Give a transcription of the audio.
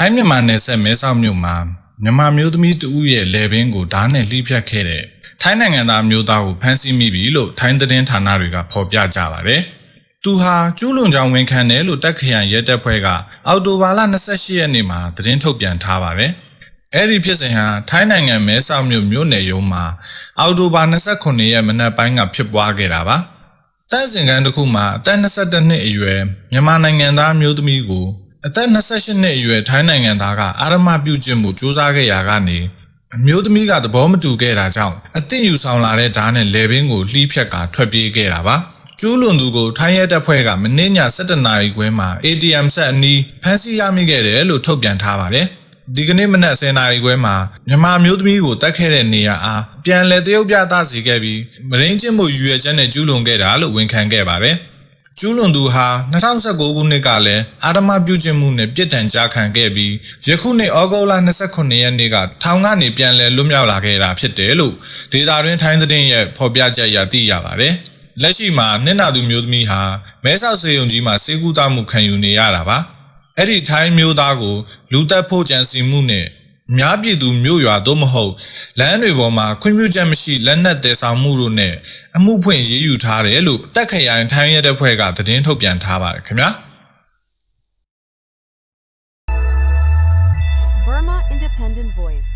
ထိုင်းမြန်မာနယ်စပ်မဲဆောက်မြို့မှာမြန်မာမျိုးသမီးတဦးရဲ့လယ်ပင်ကိုဓာတ်နဲ့လှိဖြတ်ခဲ့တဲ့ထိုင်းနိုင်ငံသားမျိုးသားကိုဖမ်းဆီးမိပြီလို့ထိုင်းသတင်းဌာနတွေကဖော်ပြကြပါတယ်။သူဟာကျူးလွန်ကြောင်ဝန်ခံတယ်လို့တက်ခရိုင်ရဲတပ်ဖွဲ့ကအော်တိုဘာလ28ရက်နေ့မှာသတင်းထုတ်ပြန်ထားပါတယ်။အဲ့ဒီဖြစ်စဉ်ဟာထိုင်းနိုင်ငံမဲဆောက်မြို့မြို့နယ်ရုံးမှာအော်တိုဘာ29ရက်မနက်ပိုင်းကဖြစ်ပွားခဲ့တာပါ။တပ်စင်ကန်းတစ်ခုမှာအသက်22နှစ်အရွယ်မြန်မာနိုင်ငံသားမျိုးသမီးကို အသက်28နှစ်အရွယ်ထိုင်းနိုင်ငံသားကအာရမပြုကျင့်မှုစူးစမ်းခဲ့ရာကနေအမျိုးသမီးကသဘောမတူခဲ့တာကြောင့်အသင့်ယူဆောင်လာတဲ့ဓာတ်နဲ့လေပင်ကိုလှီးဖြတ်ကာထွက်ပြေးခဲ့တာပါကျူးလွန်သူကိုထိုင်းရဲတပ်ဖွဲ့ကမနေ့ည7:00နာရီခွဲမှာ ATM ဆက်အနီးဖမ်းဆီးရမိခဲ့တယ်လို့ထုတ်ပြန်ထားပါတယ်ဒီကနေ့မနက်10:00နာရီခွဲမှာမြန်မာမျိုးသမီးကိုတတ်ခဲ့တဲ့နေရာအားပြန်လည်တရုတ်ပြသစီခဲ့ပြီးမရင်းချင်းမှုရွေချက်နဲ့ကျူးလွန်ခဲ့တာလို့ဝန်ခံခဲ့ပါတယ်။ ကျူးလွန်သူဟာ2019ခုနှစ်ကလည်းအာဓမပြုကျင့်မှုနဲ့ပြစ်ဒဏ်ကြားခံခဲ့ပြီးယခုနှစ်ဩဂုတ်လ29ရက်နေ့ကထောင်ကနေပြန်လည်လွတ်မြောက်လာခဲ့တာဖြစ်တယ်လို့ဒေတာတွင်ထိုင်းသတင်းရဲ့ဖော်ပြချက်အရသိရပါတယ်။လက်ရှိမှာနင့်နာသူမျိုးသမီးဟာမဲဆောက်စေယုံကြီးမှာစေကူတာမှုခံယူနေရတာပါ။အဲ့ဒီထိုင်းမျိုးသားကိုလူတက်ဖို့ကြံစီမှုနဲ့အ များပြည်သူမြို့ရွာသို့မဟုတ်လမ်းတွေပေါ်မှာခွင့်ပြုချက်မရှိလက်နက်တဲဆောင်မှုတို့နဲ့အမှုဖွင့်ရေးယူထားတယ်လို့တက်ခရိုင်ထိုင်းရဲတပ်ဖွဲ့ကသတင်းထုတ်ပြန်ထားပါတယ်ခင်ဗျာ Burma Independent Voice